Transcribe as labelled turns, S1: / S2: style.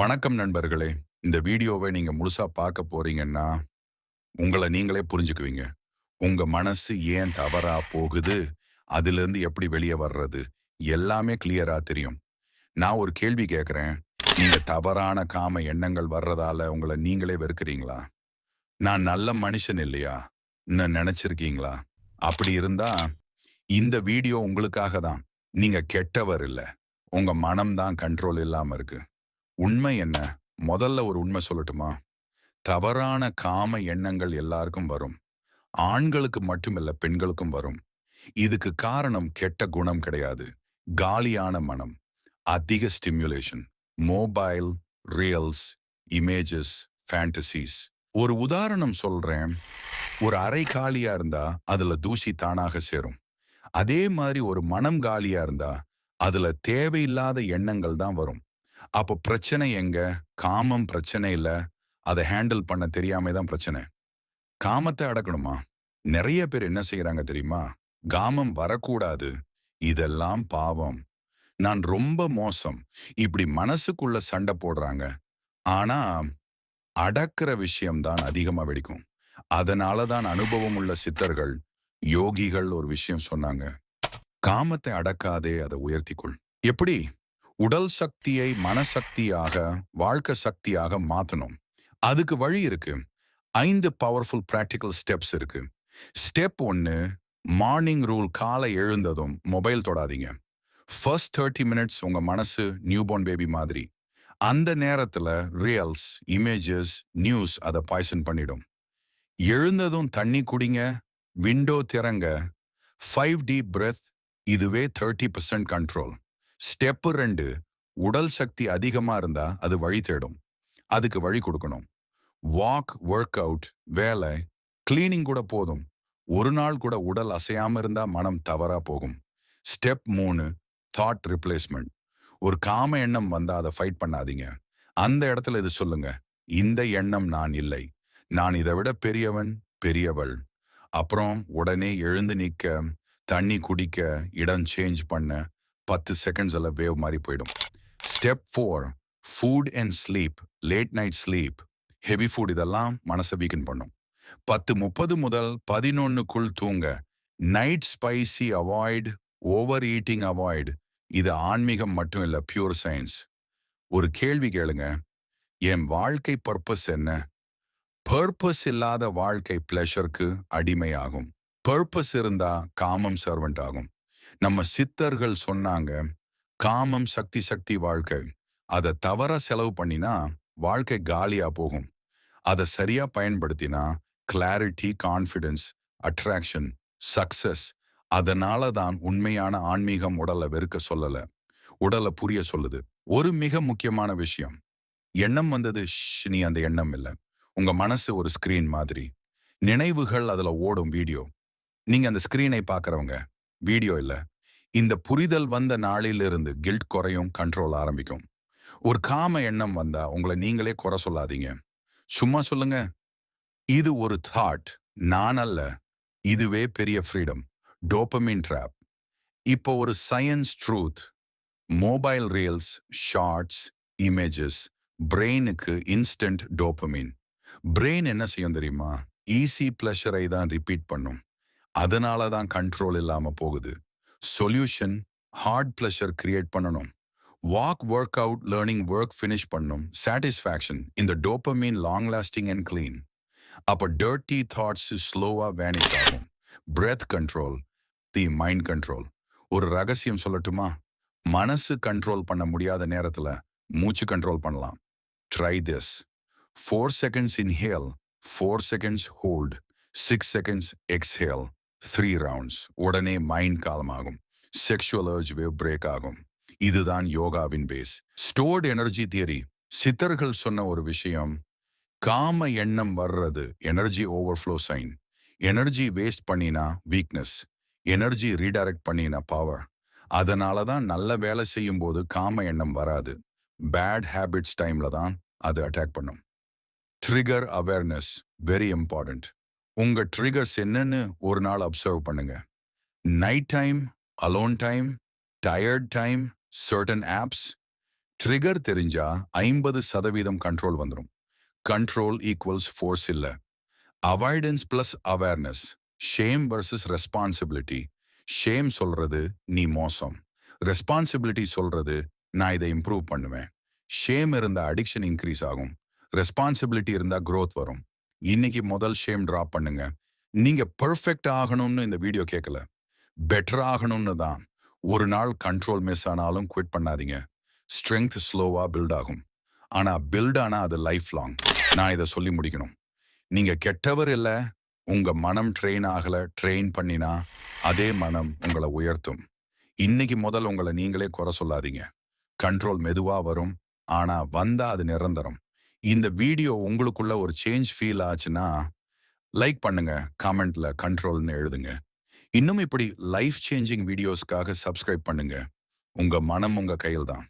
S1: வணக்கம் நண்பர்களே. இந்த வீடியோவை நீங்கள் முழுசாக பார்க்க போறீங்கன்னா உங்களை நீங்களே புரிஞ்சுக்குவீங்க. உங்கள் மனசு ஏன் தவறாக போகுது? அதுலேருந்து எப்படி வெளியே வர்றது? எல்லாமே கிளியராக தெரியும். நான் ஒரு கேள்வி கேட்குறேன் நீங்கள் தவறான காம எண்ணங்கள் வர்றதால உங்களை நீங்களே வெறுக்கிறீங்களா? நான் நல்ல மனுஷன் இல்லையா? இன்னும் நினச்சிருக்கீங்களா? அப்படி இருந்தா இந்த வீடியோ உங்களுக்காக தான். நீங்கள் கெட்டவர் இல்லை. உங்கள் மனம் தான் கண்ட்ரோல் இல்லாமல் இருக்குது உண்மை என்ன? முதல்ல ஒரு உண்மை சொல்லட்டுமா? தவறான காம எண்ணங்கள் எல்லாருக்கும் வரும். ஆண்களுக்கு மட்டுமில்ல பெண்களுக்கும் வரும். இதுக்கு காரணம் கெட்ட குணம் கிடையாது. காலியான மனம். அதிக stimulation mobile reels images fantasies ஒரு உதாரணம் சொல்றேன். ஒரு அறை காலியா இருந்தா அதுல தூசி தானாக சேரும். அதே மாதிரி ஒரு மனம் காலியா இருந்தா அதுல தேவையில்லாத எண்ணங்கள் தான் வரும். அப்போ பிரச்சனை எங்க? காமம் பிரச்சனை இல்ல. அதை ஹேண்டில் பண்ண தெரியாம தான் பிரச்சனை. காமத்தை அடக்கணுமா? நிறைய பேர் என்ன செய்யறாங்க தெரியுமா? காமம் வரக்கூடாது. இதெல்லாம் பாவம். நான் ரொம்ப மோசம். இப்படி மனசுக்குள்ள சண்டை போடுறாங்க. ஆனா அடக்கிற விஷயம்தான் அதிகமா வெடிக்கும். அதனால தான் அனுபவம் உள்ள சித்தர்கள் யோகிகள் ஒரு விஷயம் சொன்னாங்க. காமத்தை அடக்காதே அதை உயர்த்திக்கொள். எப்படி? உடல் சக்தியை மனசக்தியாக வாழ்க்கை சக்தியாக மாற்றணும் அதுக்கு வழி இருக்கு. ஐந்து பவர்ஃபுல் ப்ராக்டிக்கல் ஸ்டெப்ஸ் இருக்கு. ஸ்டெப் ஒன்னு மார்னிங் ரூல் காலை எழுந்ததும் மொபைல் தொடாதீங்க. ஃபர்ஸ்ட் தேர்ட்டி மினிட்ஸ் உங்க மனசு நியூபோர்ன் பேபி மாதிரி. அந்த நேரத்தில் ரியல்ஸ் இமேஜஸ் நியூஸ் அதை பாய்சன் பண்ணிடும். எழுந்ததும் தண்ணி குடிங்க விண்டோ திறங்க ஃபைவ் டி பிரெத் இதுவே தேர்ட்டி பர்சன்ட் கண்ட்ரோல் ஸ்டெப்பு ரெண்டு உடல் சக்தி அதிகமா இருந்தா அது வழி தேடும். அதுக்கு வழி கொடுக்கணும். வாக் ஒர்க் அவுட் வேலை கிளீனிங் கூட போதும். ஒரு நாள் கூட உடல் அசையாம இருந்தா மனம் தவறா போகும். ஸ்டெப் மூணு தாட் ரிப்ளேஸ்மெண்ட் ஒரு காம எண்ணம் வந்தா அதை ஃபைட் பண்ணாதீங்க. அந்த இடத்துல இது சொல்லுங்க. இந்த எண்ணம் நான் இல்லை. நான் இதை விட பெரியவன் பெரியவள். அப்புறம் உடனே எழுந்து நிக்க தண்ணி குடிக்க இடம் சேஞ்ச் பண்ண பத்து செகண்ட்ஸில் வேவ் மாதிரி போயிடும். Step four food and sleep late night sleep heavy food இதெல்லாம் மனசை வீக்கன் பண்ணும். பத்து முப்பது முதல் பதினொன்னுக்குள் தூங்க. Night spicy avoid overeating avoid இது ஆன்மீகம் மட்டும் இல்ல பியூர் சயின்ஸ் ஒரு கேள்வி கேளுங்க. என் வாழ்க்கை பர்பஸ் என்ன? பர்பஸ் இல்லாத வாழ்க்கை பிளஷருக்கு அடிமையாகும். பர்பஸ் இருந்தா காமம் சர்வெண்ட் ஆகும். நம்ம சித்தர்கள் சொன்னாங்க காமம் சக்தி சக்தி வாழ்க்கை. அதை தவற செலவு பண்ணினா வாழ்க்கை காலியா போகும். அதை சரியா பயன்படுத்தினா கிளாரிட்டி கான்ஃபிடன்ஸ் அட்ராக்ஷன் சக்சஸ் அதனால தான் உண்மையான ஆன்மீகம் உடலை வெறுக்க சொல்லல. உடலை புரிய சொல்லுது. ஒரு மிக முக்கியமான விஷயம். எண்ணம் வந்தது நீ அந்த எண்ணம் இல்லை. உங்க மனசு ஒரு ஸ்கிரீன் மாதிரி. நினைவுகள் அதுல ஓடும் வீடியோ. நீங்க அந்த ஸ்கிரீனை பாக்குறவங்க வீடியோ இல்ல. இந்த புரிதல் வந்த நாளிலிருந்து கில்ட் குறையும் கண்ட்ரோல் ஆரம்பிக்கும். ஒரு காம எண்ணம் வந்தா உங்களை நீங்களே குறை சொல்லாதீங்க. சும்மா சொல்லுங்க. இது ஒரு தாட் நான் அல்ல. இதுவே பெரிய ஃப்ரீடம் டோப்பமின் ட்ராப் இப்போ ஒரு science truth mobile reels shorts images பிரெயினுக்கு இன்ஸ்டன்ட் டோப்பமின் பிரெயின் என்ன செய்யும் தெரியுமா? ஈஸி பிளஷரை தான் ரிப்பீட் பண்ணும். அதனால தான் கண்ட்ரோல் இல்லாமல் போகுது. சொல்யூஷன் ஹார்ட் ப்ளஷர் கிரியேட் பண்ணணும். Walk workout learning work finish பண்ணும். சாட்டிஸ்ஃபேக்ஷன் இந்த dopamine long lasting and clean அப்போ டர்ட்டி தாட்ஸ் ஸ்லோவாக வேனிஷ் ஆகும். Breath control the mind control ஒரு ரகசியம் சொல்லட்டுமா? மனசு கண்ட்ரோல் பண்ண முடியாத நேரத்தில் மூச்சு கண்ட்ரோல் பண்ணலாம். Try this four seconds inhale four seconds hold six seconds exhale three rounds உடனே மைண்ட் காலமாகும். செக்ஷுவல் அர்ஜ் வேவ் பிரேக் ஆகும். இதுதான் யோகாவின் பேஸ் ஸ்டோர்ட் எனர்ஜி தியரி சித்தர்கள் சொன்ன ஒரு விஷயம் காம எண்ணம் வர்றது energy overflow sign energy waste பண்ணினா வீக்னஸ் எனர்ஜி ரீடைரக்ட் பண்ணினா பவர் அதனால தான் நல்ல வேலை செய்யும் போது காம எண்ணம் வராது. பேட் ஹேபிட்ஸ் டைம்ல தான் அது அட்டாக் பண்ணும். ட்ரிகர் அவேர்னஸ் வெரி இம்பார்ட்டன்ட் உங்க ட்ரிகர்ஸ் என்னன்னு ஒரு நாள் அப்சர்வ் பண்ணுங்க. Night time alone time tired time certain apps trigger தெரிஞ்சா ஐம்பது சதவீதம் கண்ட்ரோல் வந்துடும் கண்ட்ரோல் ஈக்குவல்ஸ் ஃபோர்ஸ் இல்ல. Avoidance plus awareness shame versus responsibility shame சொல்றது நீ மோசம். ரெஸ்பான்சிபிலிட்டி சொல்றது நான் இதை இம்ப்ரூவ் பண்ணுவேன். ஷேம் இருந்தால் அடிக்ஷன் இன்க்ரீஸ் ஆகும். ரெஸ்பான்சிபிலிட்டி இருந்தா க்ரோத் வரும். இன்னைக்கு முதல் ஷேம் ட்ரா பண்ணுங்க. நீங்க பெர்ஃபெக்ட் ஆகணும்னு இந்த வீடியோ கேட்கல பெட்டர் ஆகணும்னு தான். ஒரு நாள் கண்ட்ரோல் மிஸ் ஆனாலும் குவிட் பண்ணாதீங்க. ஸ்ட்ரென்த் ஸ்லோவா பில்ட் ஆகும். ஆனா பில்ட் ஆனா அது லைஃப் லாங் நான் இதை சொல்லி முடிக்கணும். நீங்க கெட்டவர் இல்ல உங்க மனம் ட்ரெயின் ஆகல ட்ரெயின் பண்ணினா அதே மனம் உங்களை உயர்த்தும். இன்னைக்கு முதல் உங்களை நீங்களே குறை சொல்லாதீங்க. கண்ட்ரோல் மெதுவா வரும். ஆனா வந்தா அது நிரந்தரம். இந்த வீடியோ உங்களுக்குள்ள ஒரு சேஞ்ச் ஃபீல் ஆச்சுன்னா லைக் பண்ணுங்க காமெண்ட்ல கண்ட்ரோல்னு எழுதுங்க. இன்னும் இப்படி லைஃப் சேஞ்சிங் வீடியோஸ்க்காக சப்ஸ்கிரைப் பண்ணுங்க. உங்க மனம் உங்க கையில் தான்